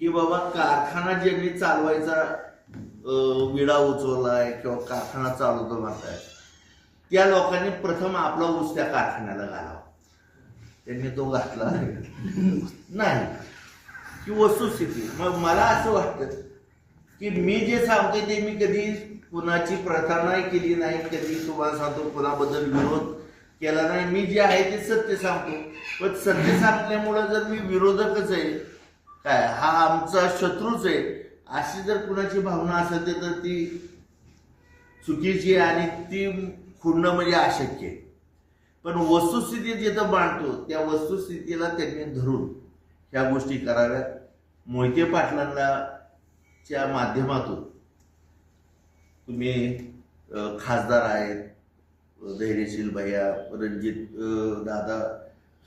की बाबा कारखाना ज्यांनी चालवायचा विडा उचवलाय किंवा कारखाना चालवतो म्हणताय त्या लोकांनी प्रथम आपला ऊस त्या कारखान्याला घालावा. त्यांनी तो घातला. नाही. की वस्तुस्थिती. मग मला असं वाटतं की मी जे सांगतोय ते मी कधी कुणाची प्रथा नाही केली नाही कधी तुम्हाला सांगतो कुणाबद्दल विरोध केला नाही मी जे आहे ते सत्य सांगतो. पण सत्य सांगण्यामुळं जर मी विरोधकच आहे काय हा आमचा शत्रूच आहे अशी जर कुणाची भावना असेल तर ती चुकीची आहे आणि ती खुडणं म्हणजे अशक्य आहे. पण वस्तुस्थिती जिथं मांडतो त्या वस्तुस्थितीला त्यांनी धरून ह्या गोष्टी कराव्यात. मोहिते पाटलांच्या माध्यमातून तुम्ही खासदार आहेत धैर्यशील भैया रणजित दादा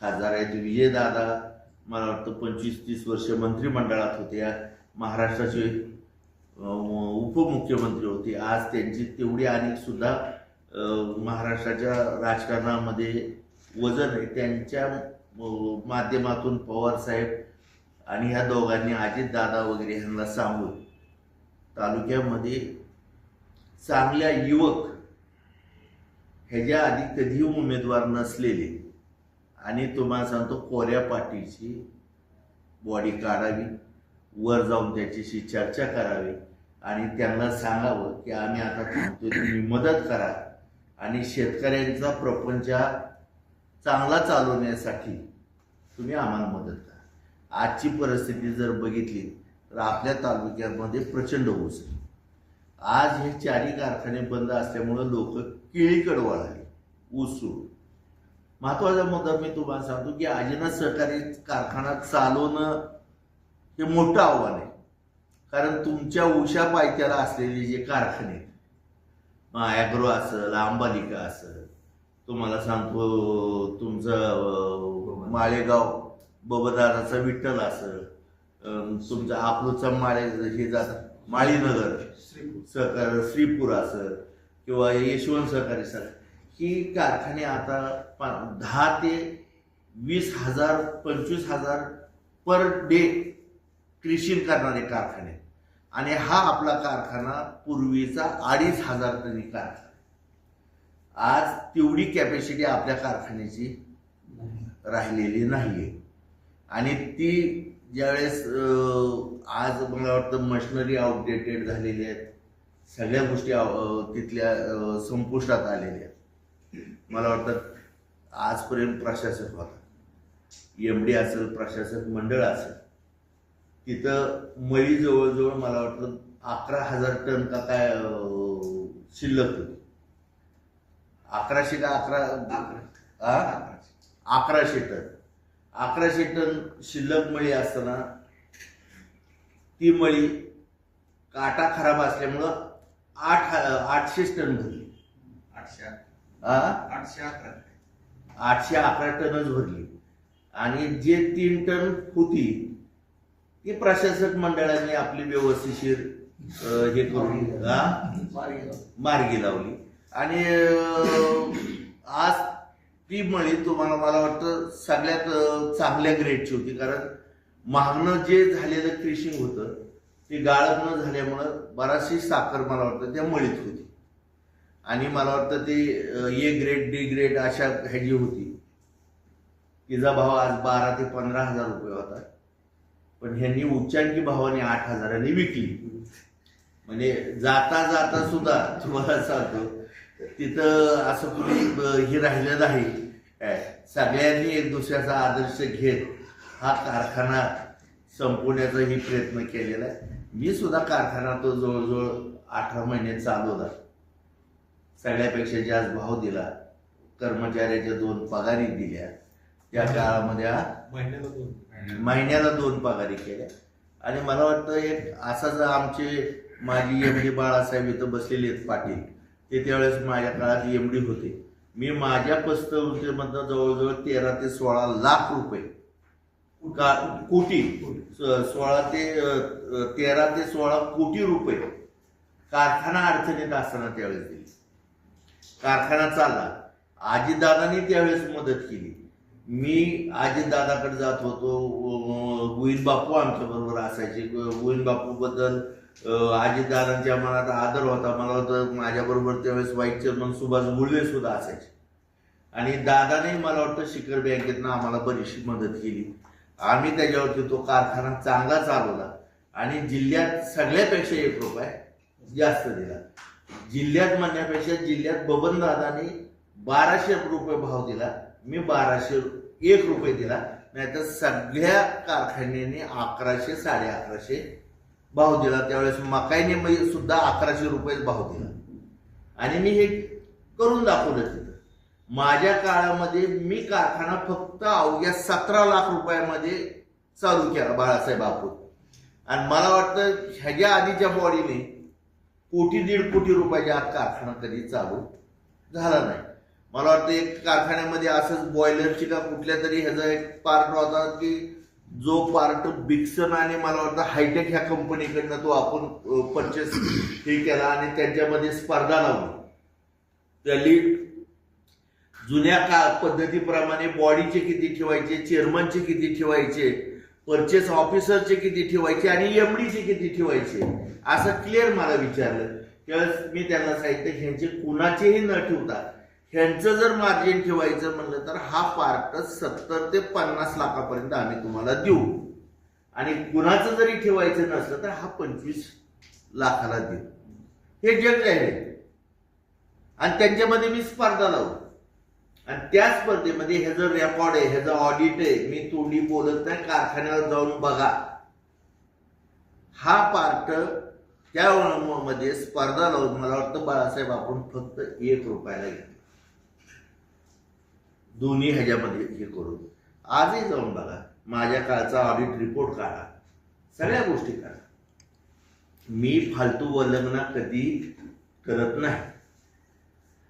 खासदार आहेत विजय दादा मला वाटतं पंचवीस तीस वर्ष मंत्रिमंडळात होत्या महाराष्ट्राचे उपमुख्यमंत्री होते. आज त्यांची तेवढी आणि सुद्धा महाराष्ट्राच्या राजकारणामध्ये वजन आहे. त्यांच्या माध्यमातून पवार साहेब आणि ह्या दोघांनी अजित दादा वगैरे ह्यांना सांगून तालुक्यामध्ये चांगल्या युवक ह्याच्या आधी कधी उमेदवार नसलेले आणि तुम्हाला सांगतो कोऱ्या पाटीची बॉडी काढावी वर जाऊन त्याच्याशी चर्चा करावी आणि त्यांना सांगावं की आम्ही आता थांबतोय तुम्ही मदत करा. आणि शेतकऱ्यांचा प्रपंच हा चांगला चालवण्यासाठी तुम्ही आम्हाला मदत करा. आजची परिस्थिती जर बघितली तर आपल्या तालुक्यामध्ये प्रचंड ऊस आज हे चारी कारखाने बंद असल्यामुळं लोक केळीकडे वळाले ऊस सोडून महत्त्वाचा मुद्दा मी तुम्हाला सांगतो की आजीना सहकारी कारखाना चालवणं हे मोठं आव्हान आहे. कारण तुमच्या उशा पायथ्याला असलेले जे कारखाने ॲग्रो असेल आंबालिका असेल तुम्हाला सांगतो तुमचं माळेगाव बबदाराचा विठ्ठल असेल तुमचं अकलूजचा माळे हे जात माळीनगर सहकार श्रीपूर असेल किंवा यशवंत सहकारी सर ही कारखाने आता पा- दहा ते वीस हजार पंचवीस हजार पर डे कृषी करणारे कारखाने. आणि हा आपला कारखाना पूर्वीचा अडीच हजार तरी कारखाना. आज तेवढी कॅपॅसिटी आपल्या कारखान्याची राहिलेली नाही आहे आणि ती ज्यावेळेस आज मला वाटतं मशिनरी आउटडेटेड झालेली आहेत सगळ्या गोष्टी तिथल्या संपुष्टात आलेल्या मला वाटतं आजपर्यंत प्रशासक होता एम डी असेल प्रशासक मंडळ असेल तिथं मळी जवळजवळ मला वाटतं अकरा हजार टन का काय शिल्लक होती. अकराशे का अकरा? अकराशे टन. अकराशे टन शिल्लक मळी असताना ती मळी काटा खराब असल्यामुळं आठ आठशे टन भरली. आठशे? आठशे अकरा. आठशे अकरा टनच भरली. आणि जे तीन टन होती ती प्रशासक मंडळाने आपली व्यवस्थिशीर हे करून? मार्गी लावली. आणि आज ती मळी तुम्हाला मला वाटतं सगळ्यात चांगल्या ग्रेडची होती. कारण मागणं जे झालेलं क्रिशिंग होतं ती गाळप न झाल्यामुळं बराचशी साखर मला वाटतं त्या मळीत होती. आणि मला वाटतं ते ए ग्रेड डी ग्रेड अशा ह्याची होती. तिचा भाव आज बारा ते पंधरा हजार रुपये होता. पण ह्यांनी उच्चांकी भावाने आठ हजारांनी विकली. म्हणजे जाता जाता सुद्धा तुम्हाला सांगतो तिथं असं कुणी हे राहिलं नाही. काय सगळ्यांनी एक दुसऱ्याचा आदर्श घेत हा कारखाना संपवण्याचाही प्रयत्न केलेला आहे. मी सुद्धा कारखाना तो जवळजवळ अठरा महिने चालवला सगळ्यापेक्षा जास्त भाव दिला. कर्मचाऱ्याच्या दोन पगारी दिल्या. त्या काळामध्ये महिन्याला दोन. महिन्याला. दोन पगारी केल्या. आणि मला वाटतं एक असा जर आमचे माजी एम डी बाळासाहेब इथं बसलेले आहेत पाटील. ते त्यावेळेस माझ्या काळात एम डी होते. मी माझ्या पस्तमधनं जवळजवळ तेरा ते सोळा लाख रुपये कोटी स- सोळा ते तेरा ते सोळा कोटी रुपये कारखाना अडचणीत असताना त्यावेळेस दिली. कारखाना चालला. आजीदादांनी त्यावेळेस मदत केली. मी आजीदादाकडे जात होतो. गोविंद बापू आमच्या बरोबर असायचे. गोविंद बापू बद्दल आजीदादांच्या मनात आदर होता. मला वाटतं माझ्याबरोबर त्यावेळेस व्हाईस चेअरमन सुभाष गुळवे सुद्धा असायचे. आणि दादाने मला वाटतं शिखर बँकेतनं आम्हाला बरीचशी मदत केली. आम्ही त्याच्यावरती तो कारखाना चांगला चालवला. आणि जिल्ह्यात सगळ्यापेक्षा एक रुपये जास्त दिला. जिल्ह्यात म्हणण्यापेक्षा जिल्ह्यात बबन दादानी बाराशे रुपये भाव दिला. मी बाराशे एक रुपये दिला. नाहीतर सगळ्या कारखान्याने अकराशे साडे अकराशे भाव दिला. त्यावेळेस मकाईने सुद्धा अकराशे रुपये भाव दिला. आणि मी हे करून दाखवलं माझ्या काळामध्ये मी कारखाना फक्त अवघ्या सतरा लाख रुपयामध्ये चालू केला बाळासाहेब बापू. आणि मला वाटतं ह्याच्या आधीच्या बॉडीने कोटी दीड कोटी रुपयाच्या आत कारखाना कधी चालू झाला नाही. मला वाटतं एक कारखान्यामध्ये असंच बॉयलरची का कुठल्या तरी ह्याचा एक पार्ट होता की जो पार्ट बिक्सन आणि मला वाटतं हायटेक ह्या कंपनीकडनं तो आपण परचेस हे केला आणि त्यांच्यामध्ये स्पर्धा लावली. त्याली जुन्या का पद्धतीप्रमाणे बॉडीचे किती ठेवायचे चेअरमनचे किती ठेवायचे परचेस ऑफिसरचे किती ठेवायचे आणि एमडीचे किती ठेवायचे असं क्लिअर मला विचारलं. त्यावेळेस मी त्यांना सांगितलं ह्यांचे कुणाचेही न ठेवता ह्यांचं जर मार्जिन ठेवायचं म्हणलं तर हा पार्ट सत्तर ते पन्नास लाखापर्यंत आम्ही तुम्हाला देऊ. आणि कुणाचं जरी ठेवायचं नसलं तर हा पंचवीस लाखाला देऊ. हे जग आहे. आणि त्यांच्यामध्ये मी स्पर्धा लावू. आणि त्या स्पर्धेमध्ये ह्याचं रेकॉर्ड आहे ह्याचं ऑडिट आहे मी तोंडी बोलत नाही कारखान्यावर जाऊन बघा. हा पार्ट त्या मध्ये स्पर्धा लावून मला वाटतं बाळासाहेब आपण फक्त एक रुपयाला घेतला. दोन्ही ह्याच्यामध्ये हे करून. आजही जाऊन बघा. माझ्या काळचा ऑडिट रिपोर्ट काढा. सगळ्या गोष्टी काढा. मी फालतू वल्लग्न कधी करत नाही.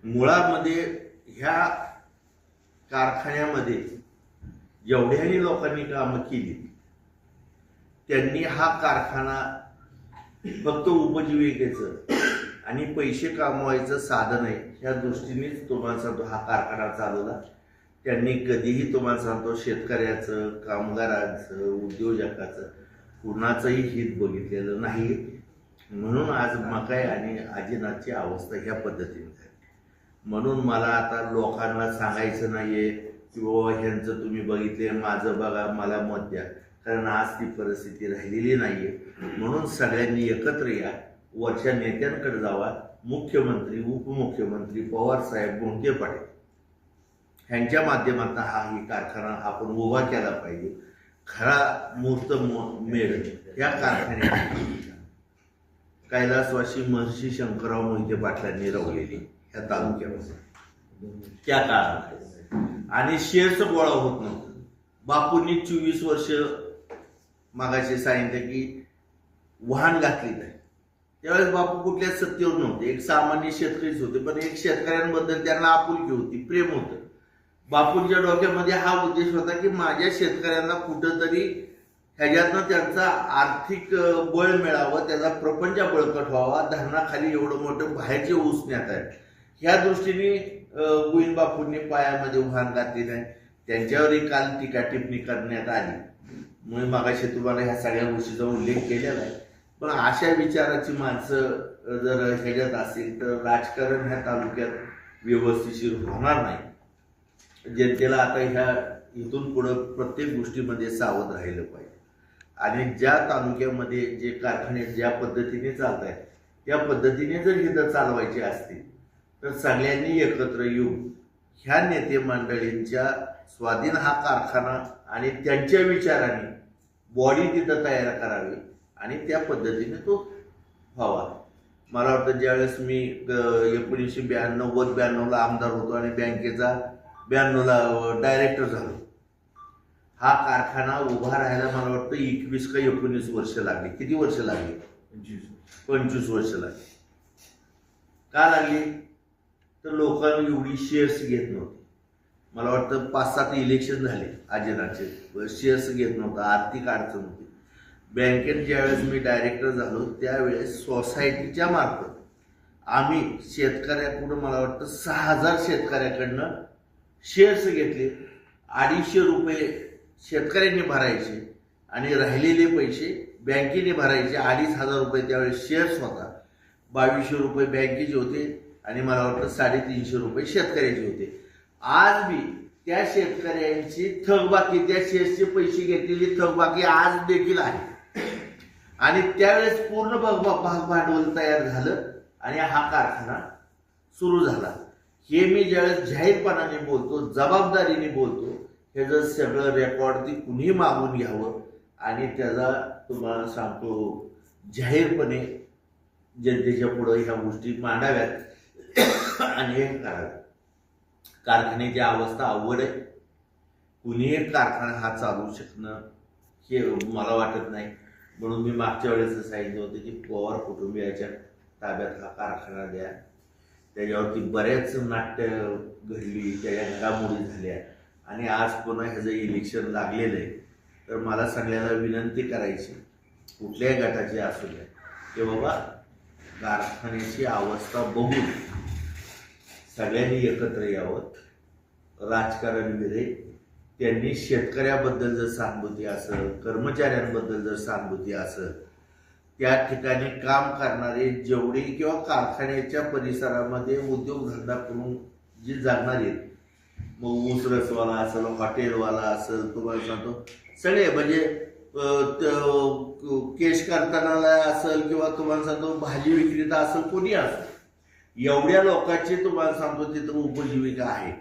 मुळामध्ये ह्या कारखान्यामध्ये जेवढ्याही लोकांनी कामं केली. त्यांनी हा कारखाना फक्त उपजीविकेचं आणि पैसे कमवायचं साधन आहे ह्या दृष्टीनेच तुम्हाला सांगतो हा कारखाना चालवला. त्यांनी कधीही तुम्हाला सांगतो शेतकऱ्याचं कामगारांचं उद्योजकाचं कुणाचंही हित बघितलेलं नाही म्हणून आज मकाय आणि आजीनाथची अवस्था ह्या पद्धतीने. म्हणून मला आता लोकांना सांगायचं नाहीये की बाबा ह्यांचं तुम्ही बघितले माझं बघा मला मत द्या. कारण आज ती परिस्थिती राहिलेली नाहीये. म्हणून सगळ्यांनी एकत्र या. वरच्या नेत्यांकडे जावा. मुख्यमंत्री उपमुख्यमंत्री पवार साहेब गोंके पाटील. ह्यांच्या माध्यमातून हा ही कारखाना आपण उभा केला पाहिजे. खरा मूर्त मेळ या कारखान्याची. कैलासवासी महर्षी शंकरराव मोहिते पाटलांनी रवलेली. ह्या तालुक्यामध्ये. त्या काळात आणि शेअरचं गोळा होत नव्हतं. बापूंनी चोवीस वर्ष मागाशी सांगितलं की वाहन घातली नाही त्यावेळेस बापू कुठल्याच सत्तेवर नव्हते. एक सामान्य शेतकरीच होते पण एक शेतकऱ्यांबद्दल त्यांना आपुलकी होती प्रेम होतं. बापूंच्या डोक्यामध्ये हा उद्देश होता की माझ्या शेतकऱ्यांना कुठंतरी ह्याच्यातनं त्यांचा आर्थिक बळ मिळावं त्याचा प्रपंच बळकट व्हावा धरणाखाली एवढं मोठं बाहेरचे ऊस नेत आहेत ह्या दृष्टीने गोविंद बापूंनी पायामध्ये उभार घातली नाही त्यांच्यावरही काल टीका टिप्पणी करण्यात आली. म्हणून मागाशी तुम्हाला ह्या सगळ्या गोष्टीचा उल्लेख केलेला आहे. पण अशा विचाराची माणसं जर ह्याच्यात असेल तर राजकारण ह्या तालुक्यात व्यवस्थिशीर होणार नाही. जनतेला आता ह्या इथून पुढं प्रत्येक गोष्टीमध्ये सावध राहिलं पाहिजे. आणि ज्या तालुक्यामध्ये जे कारखाने ज्या पद्धतीने चालत आहेत त्या पद्धतीने जर हिथं चालवायचे असतील तर सगळ्यांनी एकत्र येऊन ह्या नेते मंडळींच्या स्वाधीन हा कारखाना आणि त्यांच्या विचाराने बॉडी तिथं तयार करावी आणि त्या पद्धतीने तो व्हावा. मला वाटतं ज्यावेळेस मी एकोणीसशे ब्याण्णव व ब्याण्णवला आमदार होतो आणि बँकेचा ब्याण्णवला डायरेक्टर झालो. हा कारखाना उभा राहायला मला वाटतं एकवीस का एकोणीस वर्ष लागली. किती वर्ष लागली? पंचवीस वर्ष लागली. का लागली? तर लोकांना एवढी शेअर्स घेत नव्हती. मला वाटतं पाच सात इलेक्शन झाले अजिनाचे शेअर्स घेत नव्हतं आर्थिक अडचण होती. बँकेत ज्यावेळेस मी डायरेक्टर झालो त्यावेळेस सोसायटीच्या मार्फत आम्ही शेतकऱ्याकडून मला वाटतं सहा हजार शेतकऱ्याकडनं शेअर्स घेतले. अडीचशे रुपये शेतकऱ्यांनी भरायचे आणि राहिलेले पैसे बँकेने भरायचे. अडीच हजार रुपये त्यावेळेस शेअर्स होता. बावीसशे रुपये बँकेचे होते. आणि मला वाटतं साडेतीनशे रुपये शेतकऱ्याचे होते. आज बी त्या शेतकऱ्यांची थकबाकी त्या शेअर्सचे पैसे घेतलेली थकबाकी आज देखील आहे. आणि त्यावेळेस पूर्ण भाग भाग भांडवल तयार झालं आणि हा कारखाना सुरू झाला. हे मी ज्यावेळेस जाहीरपणाने बोलतो जबाबदारीने बोलतो हे जर सगळं रेकॉर्ड ती कुणी मागून घ्यावं आणि त्याचा तुम्हाला सांगतो जाहीरपणे जनतेच्या पुढं ह्या गोष्टी मांडाव्यात. आणि हे करावे कारखान्याची अवस्था अवघड आहे. कुणीही कारखाना हा चालू शकणं हे मला वाटत नाही. म्हणून मी मागच्या वेळेस सांगितलं होतं की पवार कुटुंबियाच्या ताब्यात हा कारखाना द्या. त्याच्यावरती बऱ्याच नाट्य घडली त्याच्या घडामोडी झाल्या. आणि आज पुन्हा ह्याचं इलेक्शन लागलेलं आहे तर मला सगळ्यांना विनंती करायची कुठल्याही गटाची असू द्या की बाबा कारखान्याची अवस्था बघून सगळ्यांनी एकत्र यावं. राजकारण विरे त्यांनी शेतकऱ्याबद्दल जर सहानुभूती असं कर्मचाऱ्यांबद्दल जर सहानुभूती असं त्या ठिकाणी काम करणारे जेवढे किंवा कारखान्याच्या परिसरामध्ये उद्योगधंदा करून जी जाणारे आहेत मग ऊस रसवाला असेल हॉटेलवाला असेल तुम्हाला सांगतो सगळे म्हणजे त- केश कारखाना असेल किंवा तुम्हाला सांगतो भाजी विक्रेता असेल कोणी असेल एवढ्या लोकांची तुम्हाला सांगतो तिथं उपजीविका आहे.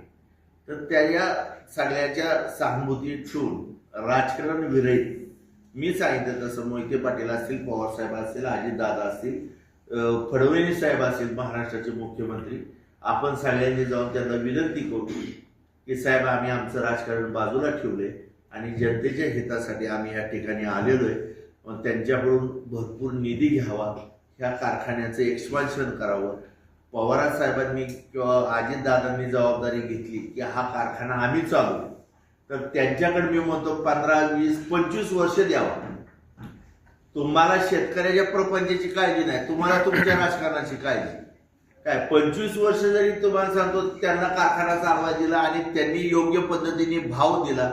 तर त्याच्या सगळ्याच्या सहानुभूती ठेवून राजकारण विरहित. मी सांगितलं तसं मोहिते पाटील असतील पवार साहेब असतील अजितदादा असतील अं, फडणवीस साहेब असतील महाराष्ट्राचे मुख्यमंत्री आपण सगळ्यांनी जाऊन त्यांना विनंती करू की साहेब आम्ही आमचं राजकारण बाजूला ठेवले आणि जनतेच्या हितासाठी आम्ही या ठिकाणी आलेलो आहे मग त्यांच्याकडून भरपूर निधी घ्यावा. ह्या कारखान्याचं एक्सपान्शन करावं. पवार साहेबांनी किंवा अजितदादांनी जबाबदारी घेतली की हा कारखाना आम्ही चालू तर त्यांच्याकडे मी म्हणतो पंधरा वीस पंचवीस वर्ष द्यावा. तुम्हाला शेतकऱ्याच्या प्रपंचाची काळजी नाही तुम्हाला तुमच्या राजकारणाची काळजी. काय पंचवीस वर्ष जरी तुम्हाला सांगतो त्यांना कारखाना चालवा दिला आणि त्यांनी योग्य पद्धतीने भाव दिला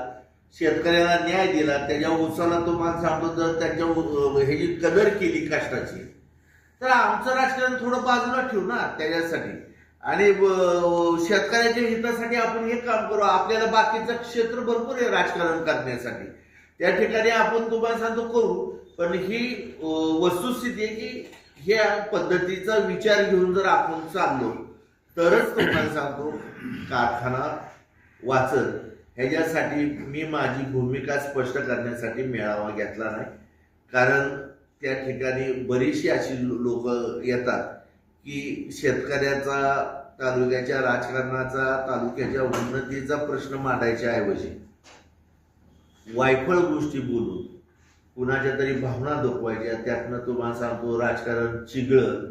शेतकऱ्याला न्याय दिला त्याच्या उसाला तुम्हाला सांगतो जर त्यांच्या ह्याची कदर केली कष्टाची तर आमचं राजकारण थोडं बाजूला ठेवू ना त्याच्यासाठी. आणि शेतकऱ्याच्या हितासाठी आपण हे काम करू आपल्याला बाकीचं क्षेत्र भरपूर आहे राजकारण करण्यासाठी. त्या ठिकाणी आपण तुम्हाला सांगतो करू पण ही वस्तुस्थिती आहे की ह्या पद्धतीचा विचार घेऊन जर आपण चाललो तरच तुम्हाला सांगतो कारखाना वाचत ह्याच्यासाठी मी माझी भूमिका स्पष्ट करण्यासाठी मेळावा घेतला नाही. कारण त्या ठिकाणी बरीचशी अशी लोक येतात की शेतकऱ्याचा तालुक्याच्या राजकारणाचा तालुक्याच्या उन्नतीचा प्रश्न मांडायच्या ऐवजी वायफळ गोष्टी बोलून कुणाच्या तरी भावना दुखवायच्या त्यातनं तुम्हाला सांगतो राजकारण चिघळत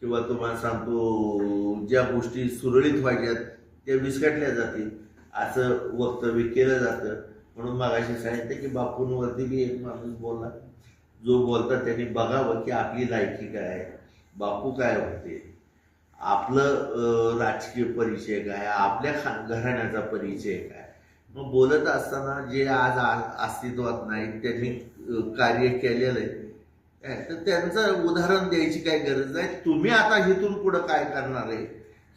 किंवा तुम्हाला सांगतो ज्या गोष्टी सुरळीत व्हायच्यात त्या विस्कटल्या जातील असं वक्तव्य केलं जातं. म्हणून मागाशी सांगितलं की बापूंवरती बी एक माणूस बोलला जो बोलतात त्यांनी बघावं की आपली लायकी काय आहे बापू काय होते. आपलं राजकीय परिचय काय आपल्या खा घराण्याचा परिचय काय मग बोलत असताना जे आज अस्तित्वात नाही त्यांनी कार्य केलेलं आहे. काय, तर त्यांचं उदाहरण द्यायची काय गरज नाही. तुम्ही आता इथून पुढं काय करणार आहे?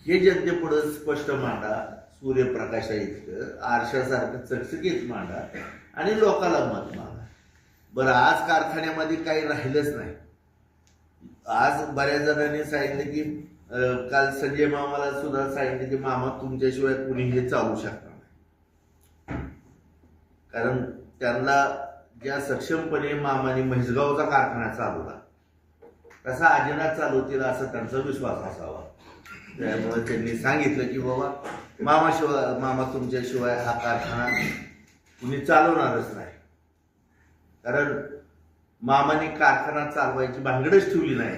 हे जनतेपुढं स्पष्ट मांडा. सूर्यप्रकाशा इतकं आरशासारखं चकचकीत मांडा. आणि लोकाला मत मागा बरं आज कारखान्यामध्ये काही राहिलंच नाही. आज बऱ्याच जणांनी सांगितलं की काल संजय मामाला सुद्धा सांगितलं की मामा तुमच्याशिवाय कुणी हे चालू शकणार नाही. कारण त्यांना ज्या सक्षमपणे मामाने म्हैसगावचा कारखाना चालवला तसा आजीनाथ चालवतील असा त्यांचा विश्वास असावा. त्यामुळे त्यांनी सांगितलं की बाबा मामाशिवाय मामा तुमच्याशिवाय हा कारखाना कुणी चालवणारच नाही. कारण मामाने कारखाना चालवायची भानगडच ठेवली नाही.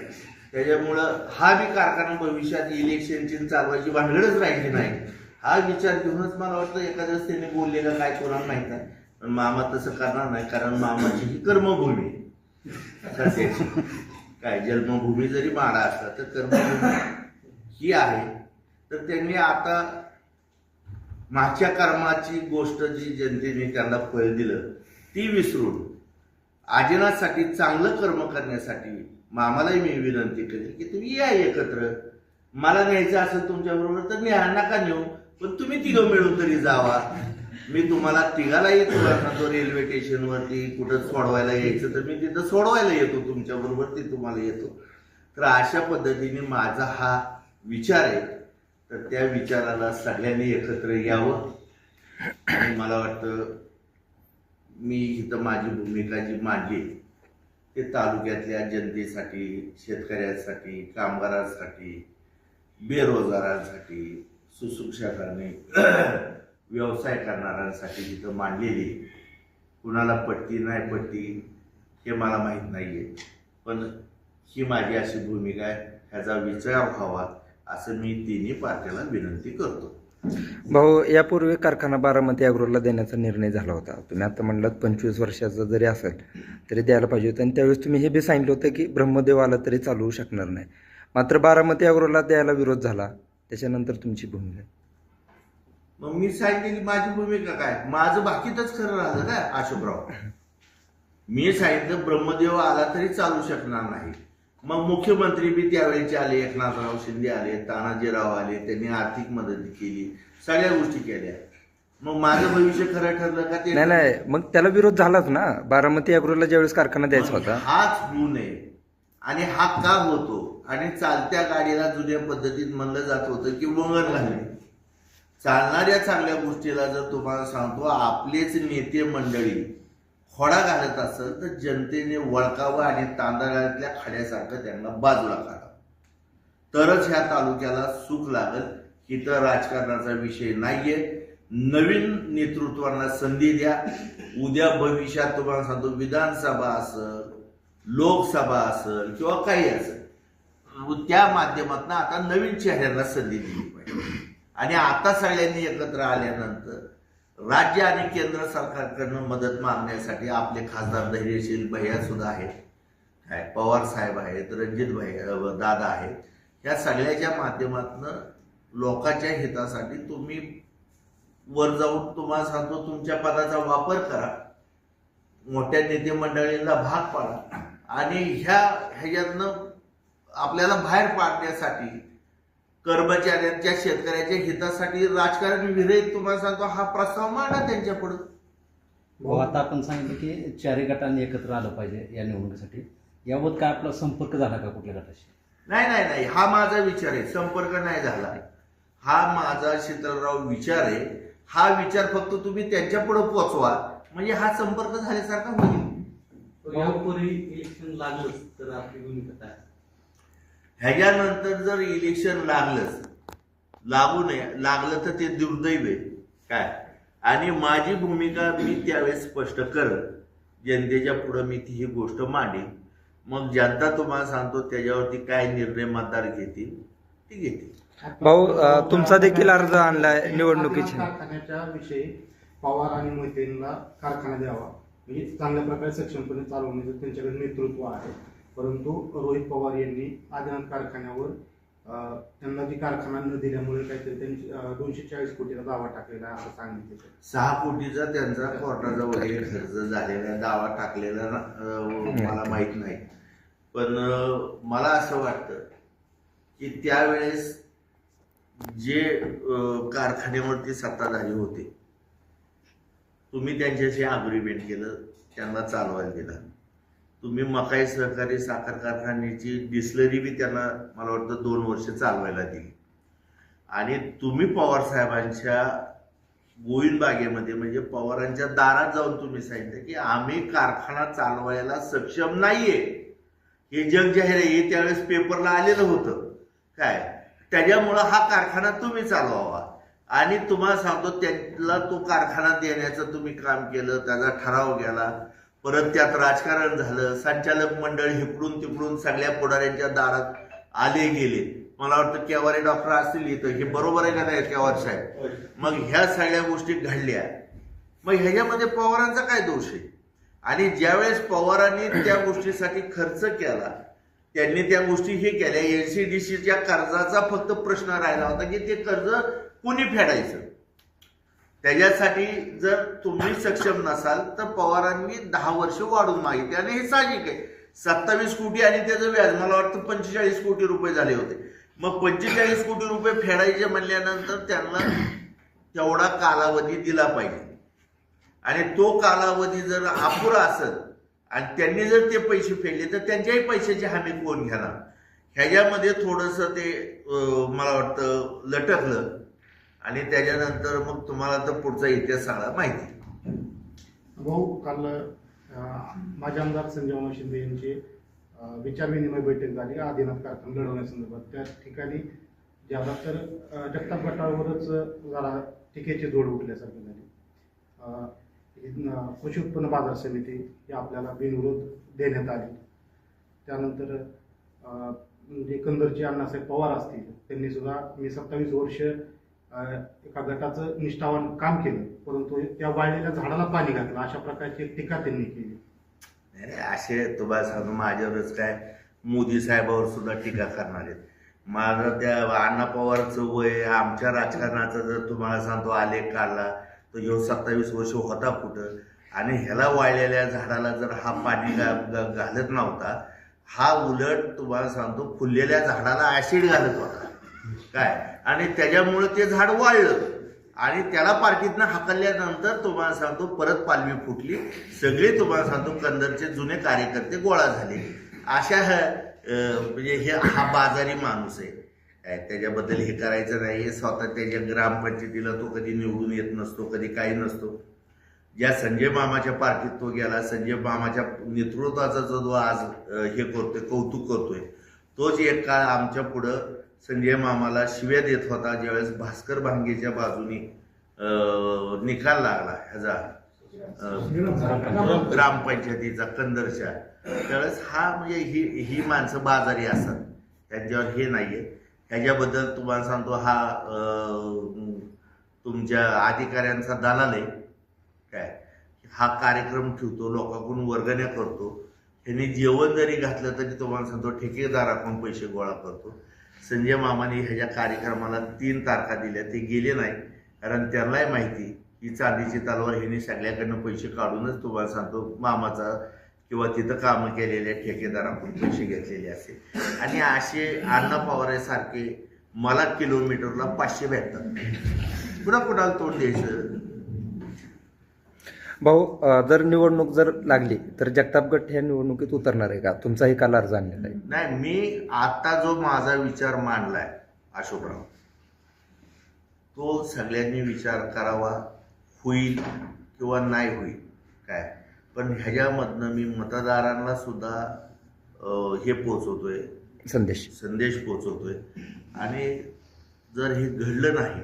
त्याच्यामुळं हा बी कारखाना भविष्यात इलेक्शनची चालवायची भानगडच राहिली नाही. हा विचार घेऊनच मला वाटतं एखाद्या त्यांनी बोललेलं काय कोणाला माहीत नाही पण मामा तसं करणार नाही कारण मामाची ही कर्मभूमी सध्याची काय जन्मभूमी जरी माडा असला तर कर्मभूमी ही आहे. तर त्यांनी आता मागच्या कर्माची गोष्ट जी जनतेने त्यांना फळ दिलं ती विसरून आजीनासाठी चांगलं कर्म करण्यासाठी मामालाही मी विनंती करेल की तुम्ही या एकत्र. मला न्यायचं असेल तुमच्या बरोबर तर न्या नका नेऊ. पण तुम्ही तिघं मिळून तरी जावा. मी तुम्हाला तिघाला येतो सांगतो रेल्वे स्टेशनवरती कुठं सोडवायला यायचं तर मी तिथं सोडवायला येतो तुमच्या बरोबर ते तुम्हाला येतो. तर अशा पद्धतीने माझा हा विचार आहे. तर त्या विचाराला सगळ्यांनी एकत्र यावं. आणि मला वाटतं मी इथं माझी भूमिका जी मांडली ते तालुक्यातल्या जनतेसाठी शेतकऱ्यांसाठी कामगारांसाठी बेरोजगारांसाठी सुशिक्षकांनी व्यवसाय करणाऱ्यांसाठी तिथं मांडलेली कुणाला पट्टी नाही पट्टी हे मला माहीत नाही आहे पण ही माझी अशी भूमिका आहे ह्याचा विचार व्हावा असं मी तिन्ही पार्ट्याला विनंती करतो. भाऊ यापूर्वी कारखाना बारामती अग्रोला देण्याचा निर्णय झाला होता. तुम्ही आता म्हणलात पंचवीस वर्षाचा जरी असेल तरी द्यायला पाहिजे होतं. आणि त्यावेळेस तुम्ही हे बी सांगितलं होतं की ब्रह्मदेव आला तरी चालवू शकणार नाही. मात्र बारामती अग्रोला द्यायला विरोध झाला. त्याच्यानंतर तुमची भूमिका? मग मी सांगितलेली माझी भूमिका काय? माझं बाकीतच खरं राहिलं काय अशोकराव? मी सांगितलं ब्रह्मदेव आला तरी चालू शकणार नाही. मग मुख्यमंत्री बी त्यावेळेचे आले एकनाथराव शिंदे आले तानाजीराव आले त्यांनी आर्थिक मदत केली सगळ्या गोष्टी केल्या. मग माझं भविष्य खरं ठरलं का ते नाही नाही मग त्याला विरोध झालाच ना. बारामती अॅग्रोला ज्यावेळेस कारखाना द्यायचा होता. हाच होऊ नये आणि हा का होतो? आणि चालत्या गाडीला जुन्या पद्धतीत म्हणलं जात होतं की वंगण घालणे. चालणाऱ्या चांगल्या गोष्टीला जर तुम्हाला सांगतो आपलेच नेते मंडळी खोडा घालत असेल तर जनतेने वळकावं आणि तांदळातल्या खाड्यासारखं त्यांना बाजूला काढावं. तरच ह्या तालुक्याला सुख लागल. इथं राजकारणाचा विषय नाहीये. नवीन नेतृत्वांना संधी द्या. उद्या भविष्यात तुम्हाला सांगतो विधानसभा असेल लोकसभा असेल किंवा काही असेल त्या माध्यमातून आता नवीन चेहऱ्यांना संधी दिली पाहिजे. आणि आता सगळ्यांनी एकत्र आल्यानंतर राज्य आणि केंद्र सरकारकडनं मदत मागण्यासाठी आपले खासदार धैर्यशील भैया सुद्धा आहेत. काय पवार साहेब आहेत रणजित भैया दादा आहेत. या सगळ्याच्या माध्यमातून लोकांच्या हितासाठी तुम्ही वर जाऊन तुम्हाला सांगतो तुमच्या पदाचा वापर करा. मोठ्या नेते मंडळींना भाग पाडा. आणि ह्या ह्याच्यातनं आपल्याला बाहेर पाडण्यासाठी कर्मचाऱ्यांच्या शेतकऱ्याच्या हितासाठी राजकारण विरहित तुम्हाला सांगतो हा प्रस्ताव मांडा त्यांच्या पुढे. भाऊ आता आपण सांगितलं की चारही गटांनी एकत्र आलं पाहिजे या निवडणुकीसाठी. याबाबत काय आपला संपर्क झाला का कुठल्या गटाशी? नाही नाही नाही. हा माझा विचार आहे. संपर्क नाही झाला. हा माझा शीतलराव विचार आहे. हा विचार फक्त तुम्ही त्यांच्या पुढे पोचवा. म्हणजे हा संपर्क झाल्यासारखा होईल. यापूर्वी इलेक्शन लागलंच तर आपली भूमिका काय? ह्याच्यानंतर जर इलेक्शन लागलंच लागू नये लागलं तर ते दुर्दैव आहे. काय? आणि माझी भूमिका मी त्यावेळेस स्पष्ट करत जनतेच्या पुढं मी ती ही गोष्ट मांडेन. मग जनता तुम्हाला सांगतो त्याच्यावरती काय निर्णय मतदार घेतील ती घेतील. भाऊ तुमचा देखील अर्ज आणलाय निवडणुकीची कारखान्याच्या विषयी पवार आणि मोहितेंना कारखाना द्यावा. म्हणजे चांगल्या प्रकारे सक्षमपणे चालवण्याचं त्यांच्याकडे नेतृत्व आहे. परंतु रोहित पवार यांनी आदिनाथ कारखान्यावर त्यांना जी कारखाना न दिल्यामुळे काहीतरी त्यांनी दोनशे चाळीस कोटीचा दावा टाकलेला असं सांगितलं सहा कोटीचा त्यांचा कोर्टाचा वगैरे खर्च झालेला दावा टाकलेला मला माहीत नाही. पण मला असं वाटतं की त्यावेळेस जे कारखान्यावरती सत्ता झाली होती तुम्ही त्यांच्याशी अग्रीमेंट केलं त्यांना चालवायला दिला. तुम्ही मकाई सहकारी साखर कारखान्याची डिस्लरी बी त्यांना मला वाटतं दोन वर्ष चालवायला दिली आणि तुम्ही पवार साहेबांच्या गोविंद बागेमध्ये म्हणजे पवारांच्या दारात जाऊन तुम्ही सांगितलं की आम्ही कारखाना चालवायला सक्षम नाहीये. हे जग जाहीर आहे हे त्यावेळेस पेपरला आलेलं होतं. काय? त्याच्यामुळं हा कारखाना तुम्ही चालवावा. आणि तुम्हाला सांगतो त्याला तो कारखाना देण्याचं तुम्ही काम केलं त्याचा ठराव गेला. परत त्यात राजकारण झालं संचालक मंडळ हिकडून तिकडून सगळ्या पुढाऱ्यांच्या दारात आले गेले. मला वाटतं केवारे डॉक्टर असतील इथं. हे बरोबर आहे का नाही केवार साहेब? मग ह्या सगळ्या गोष्टी घडल्या. मग ह्याच्यामध्ये पवारांचा काय दोष आहे? आणि ज्यावेळेस पवारांनी त्या गोष्टीसाठी खर्च केला त्यांनी त्या गोष्टी हे केल्या. एनसीडीसीच्या कर्जाचा फक्त प्रश्न राहिला होता की ते कर्ज कुणी फेडायचं? त्याच्यासाठी जर तुम्ही सक्षम नसाल तर पवारांनी दहा वर्ष वाढून मागितली. आणि हे साहजिक आहे. सत्तावीस कोटी आणि त्याचं व्याज मला वाटतं पंचेचाळीस कोटी रुपये झाले होते. मग पंचेचाळीस कोटी रुपये फेडायचे म्हणल्यानंतर त्यांना तेवढा कालावधी दिला पाहिजे. आणि तो कालावधी जर अपुरा असेल आणि त्यांनी जर ते पैसे फेडले तर त्यांच्याही पैशाची हमी कोण घेणार? ह्याच्यामध्ये थोडंसं ते मला वाटतं लटकलं. आणि त्याच्यानंतर मग तुम्हाला तर पुढचा इतिहास सगळा माहिती. भाऊ काल माझे माजी आमदार संजय शिंदे यांची विचारविनिमय बैठक झाली आदिनाथ कार्यक्रम लढवण्यासंदर्भात. त्या ठिकाणी ज्यादा तर जगताप गटावरच जरा टीकेची जोड उठल्यासारखी झाली. इथनं कृषी उत्पन्न बाजार समिती ही आपल्याला बिनविरोध देण्यात आली. त्यानंतर अं, म्हणजे कंदरचे अण्णासाहेब पवार असतील त्यांनी सुद्धा मी सत्तावीस वर्ष एका गटाचं निष्ठावान काम केलं. परंतु त्या वाळलेल्या झाडाला पाणी घातलं. अशा प्रकारची टीका त्यांनी केली. नाही नाही, असे तुम्हाला सांगतो माझ्यावरच काय मोदी साहेबावर सुद्धा टीका करणार आहेत. माझं त्या अण्णा पवारचं वय आमच्या राजकारणाचा जर तुम्हाला सांगतो आलेख काढला तर ह्यो सत्तावीस वर्ष होता कुठं. आणि ह्याला वाळलेल्या झाडाला जर हा पाणी गा- घालत नव्हता हा उलट तुम्हाला सांगतो फुललेल्या झाडाला ऍसिड घालत होता. काय? आणि त्याच्यामुळे ते झाड वाळलं. आणि त्याला पार्टीतनं हाकलल्यानंतर तुम्हाला सांगतो परत पालवी फुटली. सगळे तुम्हाला सांगतो कंदरचे जुने कार्यकर्ते गोळा झाले. अशा म्हणजे हे हा बाजारी माणूस आहे. त्याच्याबद्दल हे करायचं नाही स्वतः त्याच्या ग्रामपंचायतीला तो कधी निवडून येत नसतो कधी काही नसतो. ज्या संजय मामाच्या पार्टीत तो गेला संजय मामाच्या नेतृत्वाचा जो जो आज हे करतोय कौतुक करतोय तोच एक काळ आमच्या पुढं संजय मामाला शिव्या देत होता ज्यावेळेस भास्कर भांगेच्या बाजूनी निकाल लागला ह्याचा ग्रामपंचायतीचा कंदरच्या. त्यावेळेस हा म्हणजे ही ही माणसं बाजारी असतात. त्यांच्यावर हे नाही आहे ह्याच्याबद्दल तुम्हाला सांगतो हा तुमच्या अधिकाऱ्यांचा दलाल आहे. काय? हा कार्यक्रम ठेवतो लोकांकडून वर्गण्या करतो. त्यांनी जेवण जरी घातलं तरी तुम्हाला सांगतो ठेकेदाराकडून पैसे गोळा करतो. संजय मामाने ह्याच्या कार्यक्रमाला तीन तारखा दिल्या ते गेले नाही. कारण त्यांनाही माहिती की चांदीची तलवार ह्यांनी सगळ्याकडनं पैसे काढूनच तुम्हाला सांगतो मामाचा किंवा तिथं कामं केलेल्या ठेकेदाराकडून पैसे घेतलेले असे आणि असे अण्णा पवारासारखे मला किलोमीटरला पाचशे भेटतात. पुन्हा कुणाला तोंड द्यायचं? भाऊ जर निवडणूक जर लागली तर जगताप गट ह्या निवडणुकीत उतरणार आहे का? तुमचाही काल अर्ज आणलेला आहे. नाही मी आता जो माझा विचार मांडलाय अशोकराव तो सगळ्यांनी विचार करावा होईल किंवा नाही होईल काय? पण ह्याच्यामधनं मी मतदारांना सुद्धा हे पोचवतोय संदेश. संदेश पोचवतोय आणि जर हे घडलं नाही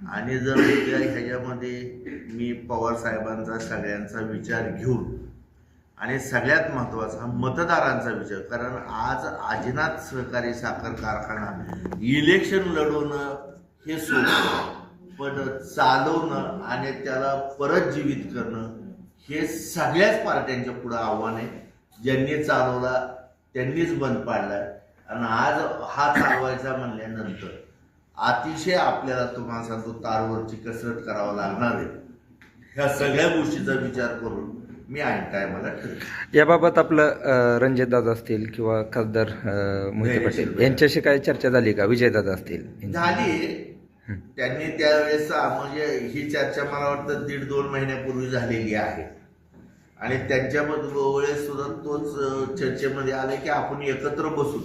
आणि जर उद्या ह्याच्यामध्ये मी पवार साहेबांचा सगळ्यांचा विचार घेऊन आणि सगळ्यात महत्त्वाचा मतदारांचा विचार कारण आज आजीनाथ सहकारी साखर कारखाना इलेक्शन लढवणं हे सोपं पण चालवणं आणि त्याला परत जीवित करणं हे सगळ्याच पार्ट्यांच्या पुढं आव्हान आहे. ज्यांनी चालवला त्यांनीच बंद पाडला आणि आज हा चालवायचा म्हणल्यानंतर अतिशय आपल्याला तुम्हाला सांगतो तारवरची कसरत करावं लागणार आहे. ह्या सगळ्या गोष्टीचा विचार करून मी ऐन टायमाला ठरतो याबाबत आपलं रणजित दादा असतील किंवा खासदार मोहिते पाटील. यांच्याशी काय चर्चा झाली का? विजयदादा असतील? झाली. त्यांनी त्यावेळेस म्हणजे ही चर्चा मला वाटतं दीड दोन महिन्यापूर्वी झालेली आहे. आणि त्यांच्या वेळेस सुद्धा तोच चर्चेमध्ये आले की आपण एकत्र बसू.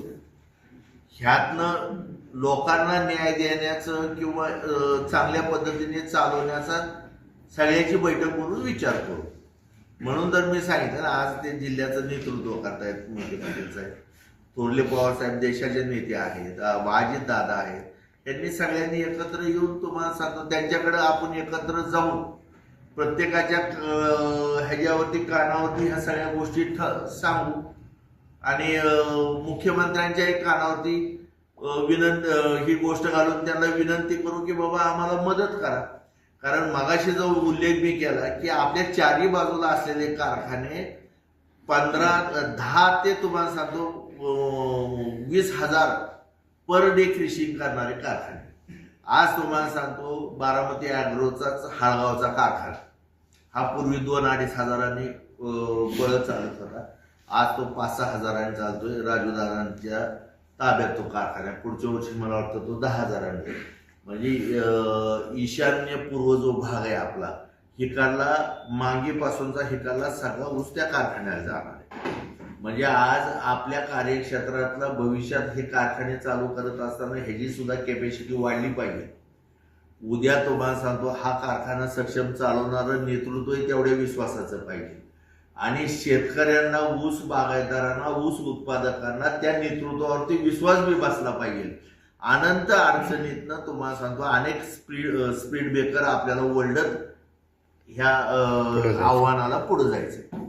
ह्यातनं लोकांना न्याय देण्याचं किंवा चांगल्या पद्धतीने चालवण्याचा सगळ्याची बैठक करून विचार करू. म्हणून तर मी सांगितलं ना, आज ते जिल्ह्याचं नेतृत्व करतायत मोठे पाटील साहेब. थोरले पवार साहेब देशाचे नेते आहेत अजित दादा आहेत. यांनी सगळ्यांनी एकत्र येऊन तुम्हाला सांगतो त्यांच्याकडे आपण एकत्र जाऊन प्रत्येकाच्या ह्याच्यावरती कानावरती ह्या सगळ्या गोष्टी ठ- सांगू. आणि मुख्यमंत्र्यांच्याही कानावरती विनंत ही गोष्ट घालून त्यांना विनंती करू की बाबा आम्हाला मदत करा. कारण मगाशी जो उल्लेख मी केला की आपल्या चारी बाजूला असलेले कारखाने पंधरा दहा ते तुम्हाला सांगतो वीस हजार पर डे क्रिशिंग करणारे कारखाने. आज तुम्हाला सांगतो बारामती अॅग्रोचाच हाळगावचा कारखाना. हा पूर्वी दोन अडीच हजारांनी बळ चालत होता. आज तो पाच सहा हजारांनी चालतोय. राजूदारांच्या ताब्यात तो कारखाना पुढच्या वर्षी मला वाटतं तो दहा हजारांनी. म्हणजे ईशान्य पूर्व जो भाग आहे आपला हिकाला मांगीपासूनचा हिकाला सगळा ऊस त्या कारखान्याला जाणार आहे. म्हणजे आज आपल्या कार्यक्षेत्रातला भविष्यात हे कारखाने चालू करत असताना ह्याची सुद्धा कॅपॅसिटी वाढली पाहिजे. उद्या तुम्हाला सांगतो हा कारखाना सक्षम चालवणारं नेतृत्वही तेवढ्या विश्वासाचं पाहिजे. आणि शेतकऱ्यांना ऊस बागायतदारांना ऊस उत्पादकांना त्या नेतृत्वावरती विश्वास बी बसला पाहिजे अनंत अडचणीतनं तुम्हाला सांगतो अनेक स्पीड स्पीड ब्रेकर आपल्याला ओल्डत ह्या. आव्हानाला पुढे जायचं